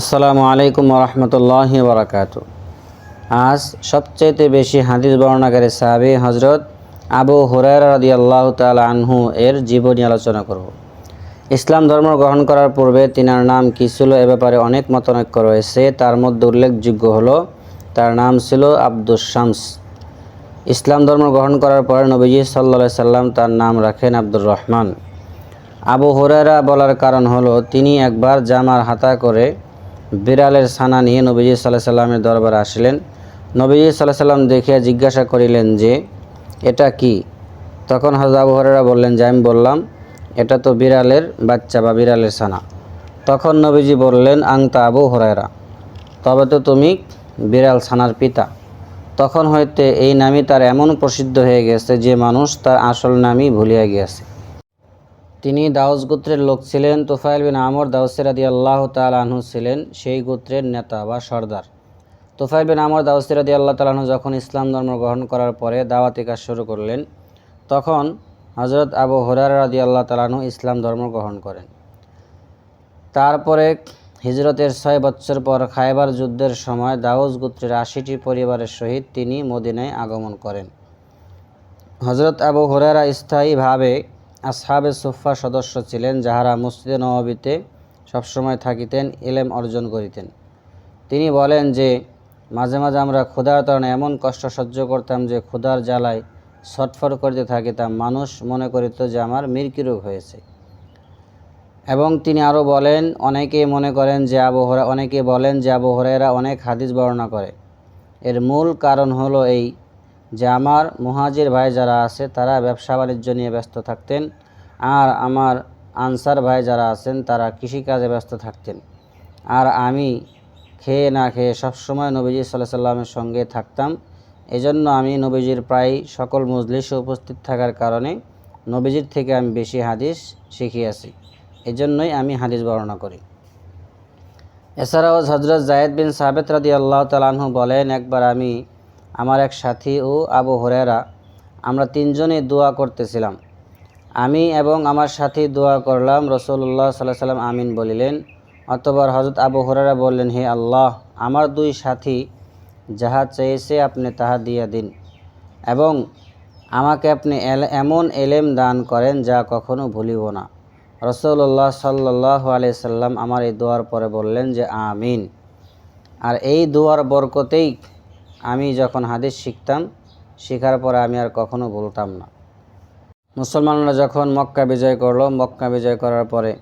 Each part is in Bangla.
আসসালামু আলাইকুম রহমতুল্লাহ বরাকাত আজ সবচেয়ে বেশি হাদিস বর্ণনাকারী সাহাবি হজরত আবু হুরায়রা রাদি আল্লাহ তালা আনহু এর জীবনী আলোচনা করব। ইসলাম ধর্ম গ্রহণ করার পূর্বে তিনার নাম কী ছিল এ ব্যাপারে অনেক মতানৈক্য রয়েছে। তার মধ্যে উল্লেখযোগ্য হলো, তার নাম ছিল আব্দুস শামস। ইসলাম ধর্ম গ্রহণ করার পরে নবীজি সাল্লা সাল্লাম তার নাম রাখেন আব্দুর রহমান। আবু হুরায়রা বলার কারণ হলো, তিনি একবার জামার হাতা করে বিড়ালের ছানা নিয়ে নবীজি সাল্লাহ সাল্লামের দরবারে আসলেন। নবীজি সাল্লাহ সাল্লাম দেখিয়া জিজ্ঞাসা করিলেন যে, এটা কি? তখন হজরত আবু হুরায়রা বললেন, যে আমি বললাম, এটা তো বিড়ালের বাচ্চা বা বিড়ালের ছানা। তখন নবীজি বললেন, আংতা আবু হুরায়রা, তবে তো তুমি বিড়াল ছানার পিতা। তখন হইতে এই নামই তার এমন প্রসিদ্ধ হয়ে গেছে যে মানুষ তার আসল নামই ভুলিয়া গিয়াছে। তিনি দাউস গোত্রের লোক ছিলেন তোফাইল বিন আমর দাউসের আদি আল্লাহ তালাহু ছিলেন, সেই গোত্রের নেতা বা সর্দার। তোফাইল বিন আমর দাউসের আদি আল্লাহ তালাহু যখন ইসলাম ধর্ম গ্রহণ করার পরে দাওয়াতি কাজ শুরু করলেন, তখন হজরত আবু হরার রাদি আল্লাহ তালাহু ইসলাম ধর্ম গ্রহণ করেন। তারপরে হিজরতের ছয় বছর পর খায়বার যুদ্ধের সময় দাউস গোত্রের আশিটি পরিবারের সহিত তিনি মদিনায় আগমন করেন। হজরত আবু হুরারা স্থায়ীভাবে আসহাবে সুফা সদস্য ছিলেন যাহারা মসজিদে নবাবিতে সবসময় থাকিতেন, এলেম অর্জন করিতেন। তিনি বলেন যে, মাঝে মাঝে আমরা ক্ষুধার কারণে এমন কষ্ট সহ্য করতাম যে, ক্ষুধার জ্বালায় ছটফট করতে থাকিতাম। মানুষ মনে করিত যে, আমার মির্কি রোগ হয়েছে। এবং তিনি আরও বলেন, অনেকে মনে করেন যে আবহরা অনেকে বলেন যে আবহরেরা অনেক হাদিস বর্ণনা করে। এর মূল কারণ হলো এই যে আমার মুহাজির ভাই যারা আছে, তারা ব্যবসা বাণিজ্য নিয়ে ব্যস্ত থাকতেন আর আমার আনসার ভাই যারা আছেন, তারা কৃষিকাজে ব্যস্ত থাকতেন। আর আমি খেয়ে না খেয়ে সবসময় নবীজি সাল্লাহ সাল্লামের সঙ্গে থাকতাম। এজন্য আমি নবীজির প্রায় সকল মজলিসে উপস্থিত থাকার কারণে নবীজির থেকে আমি বেশি হাদিস শিখিয়াছি। এজন্যই আমি হাদিস বর্ণনা করি। এছাড়াও হজরত জায়েদ বিন সাবেত রাদি আল্লাহ তালাহু বলেন, একবার আমি আমার এক সাথী ও আবু হরেরা আমরা তিনজনে দোয়া করতেছিলাম। আমি এবং আমার সাথী দোয়া করলাম রসুল্লাহ সাল্লাহ সাল্লাম আমিন বলিলেন, অতবার হজরত আবু হরেরা বললেন, হে আল্লাহ, আমার দুই সাথী যাহা চেয়েছে আপনি তাহা দিয়া দিন এবং আমাকে আপনি এমন এলেম দান করেন যা কখনো ভুলিব না। রসুল্লাহ সাল্লাহ সাল্লাম আমার এই দোয়ার পরে বললেন যে, আমিন। আর এই দোয়ার বরকতেই আমি যখন হাদিস শিখতাম, শেখার পরে আমি আর কখনো বলতাম না। মুসলমানরা যখন মক্কা বিজয় করল, মক্কা বিজয় করার পরে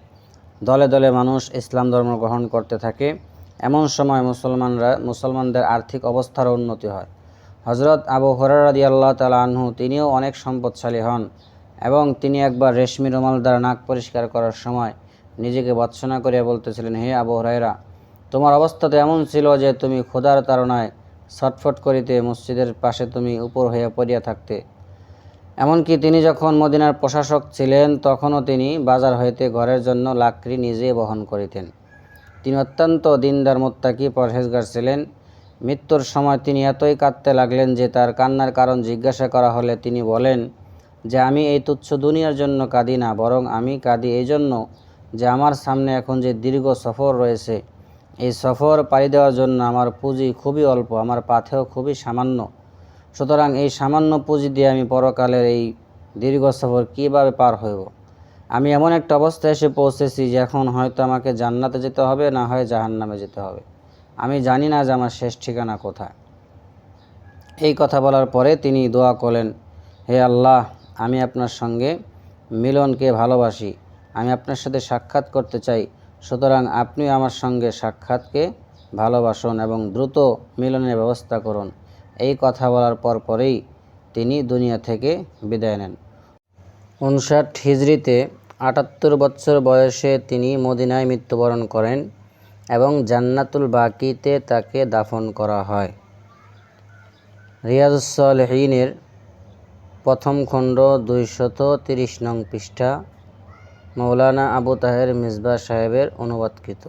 দলে দলে মানুষ ইসলাম ধর্ম গ্রহণ করতে থাকে। এমন সময় মুসলমানরা, মুসলমানদের আর্থিক অবস্থার উন্নতি হয়। হজরত আবু হরারাদি আল্লাহ তালা আনহু তিনিও অনেক সম্পদশালী হন এবং তিনি একবার রেশমি রুমাল দ্বারা নাক পরিষ্কার করার সময় নিজেকে বৎসনা করিয়া বলতেছিলেন, হে আবু হরাইরা তোমার অবস্থা তো এমন ছিল যে তুমি ক্ষুধার তাড়নায় ছটফট করিতে মসজিদের পাশে তুমি উপর হইয়া পড়িয়া থাকতে। এমনকি তিনি যখন মদিনার প্রশাসক ছিলেন, তখনও তিনি বাজার হইতে ঘরের জন্য লাকড়ি নিজে বহন করিতেন। তিনি অত্যন্ত দিনদার মোত্তাকি পরহেজগার ছিলেন। মৃত্যুর সময় তিনি এতই কাঁদতে লাগলেন যে তার কান্নার কারণ জিজ্ঞাসা করা হলে তিনি বলেন, যে আমি এই তুচ্ছ দুনিয়ার জন্য কাঁদি না, বরং আমি কাঁদি এই জন্য যে আমার সামনে এখন যে দীর্ঘ সফর রয়েছে এই সফর পাড়ি দেওয়ার জন্য আমার পুঁজি খুবই অল্প, আমার পাথেও খুবই সামান্য। সুতরাং এই সামান্য পুঁজি দিয়ে আমি পরকালের এই দীর্ঘ সফর কীভাবে পার হইব? আমি এমন একটা অবস্থায় এসে পৌঁছেছি যে এখন হয়তো আমাকে জান্নাতে যেতে হবে, না হয় জাহান্নামে যেতে হবে। আমি জানি না যে আমার শেষ ঠিকানা কোথায়। এই কথা বলার পরে তিনি দোয়া করলেন, হে আল্লাহ, আমি আপনার সঙ্গে মিলনকে ভালোবাসি। আমি আপনার সাথে সাক্ষাৎ করতে চাই। সুতরাং আপনি আমার সঙ্গে সাক্ষাৎকে ভালোবাসুন এবং দ্রুত মিলনের ব্যবস্থা করুন। এই কথা বলার পর পরেই তিনি দুনিয়া থেকে বিদায় নেন। উনষাট হিজড়িতে আটাত্তর বছর বয়সে তিনি মদিনায় মৃত্যুবরণ করেন এবং জান্নাতুল বাকিতে তাকে দাফন করা হয়। রিয়াজুসলহীনের প্রথম খণ্ড দুইশত তিরিশ নং পৃষ্ঠা মৌলানা আবু তাহের মিসবা সাহেবের অনুবাদকৃত।